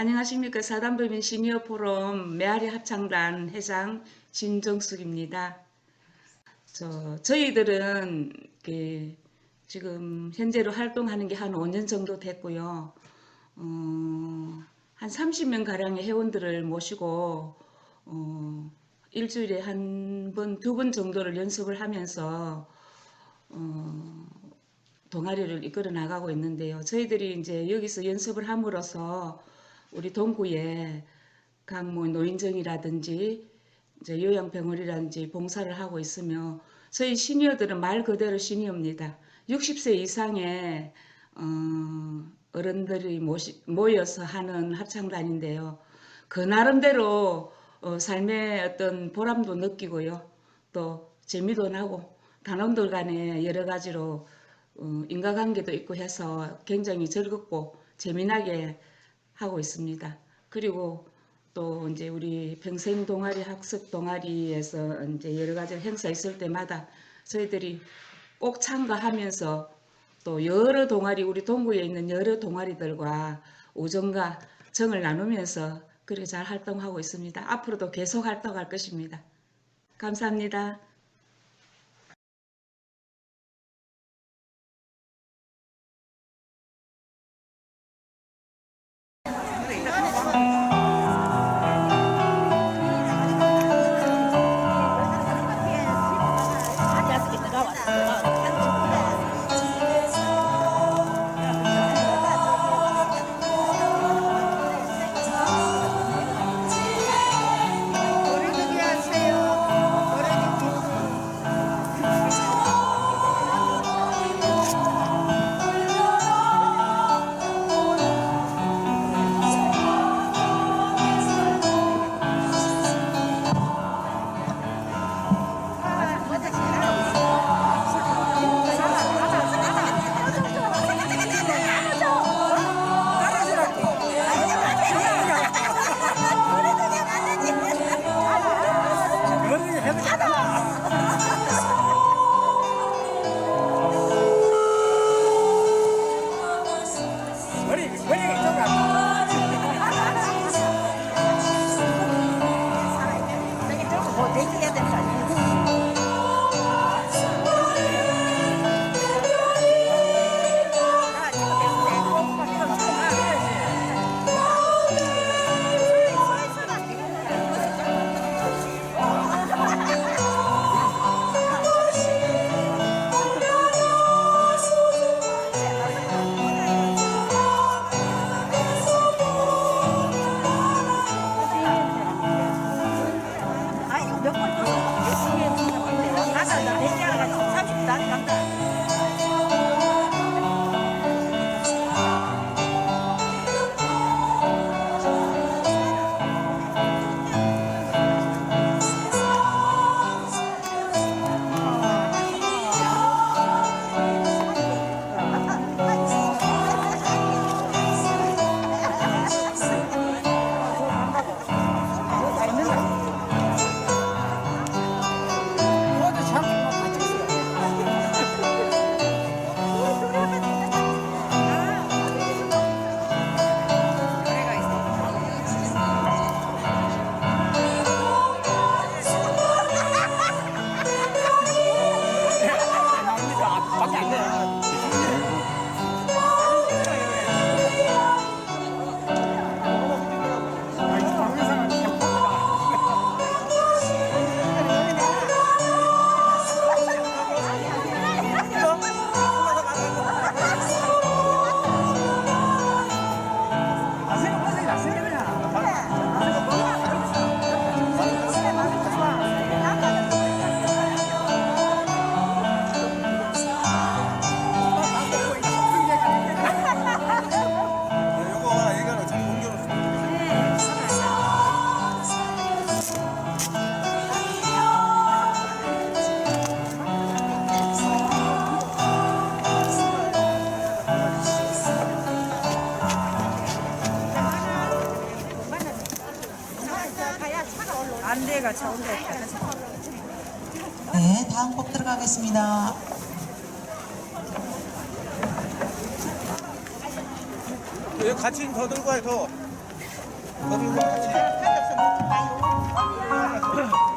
안녕하십니까 사단법인 시니어 포럼 메아리 합창단 회장 진정숙입니다. 저 저희들은 지금 현재로 활동하는 게 한 5년 정도 됐고요. 어, 한 30명 가량의 회원들을 모시고 어, 일주일에 한 번, 두 번 정도를 연습을 하면서 어, 동아리를 이끌어 나가고 있는데요. 저희들이 이제 여기서 연습을 함으로써 우리 동구에 각뭐 노인정이라든지 이제 요양병원이라든지 봉사를 하고 있으며 저희 시니어들은 말 그대로 시니어입니다. 60세 이상의 어, 어른들이 모시, 모여서 하는 합창단인데요. 그 나름대로 어, 삶의 어떤 보람도 느끼고요. 또 재미도 나고 단원들 간에 여러 가지로 어, 인과관계도 있고 해서 굉장히 즐겁고 재미나게 하고 있습니다. 그리고 또 이제 우리 평생 동아리 학습 동아리에서 이제 여러 가지 행사 있을 때마다 저희들이 꼭 참가하면서 또 여러 동아리 우리 동구에 있는 여러 동아리들과 우정과 정을 나누면서 그렇게 잘 활동하고 있습니다. 앞으로도 계속 활동할 것입니다. 감사합니다. 네, 다음 곡 들어가겠습니다. 여기 같이 더 들고 와요 더. 거기서 같이 사줬어, 먹지 마요.